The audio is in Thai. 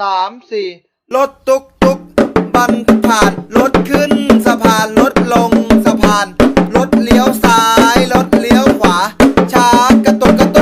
สามสี่รถตุกตุกบันผ่านรถขึ้นสะพานรถลงสะพานรถเลี้ยวซ้ายรถเลี้ยวขวาช้ากระตุกกระตุก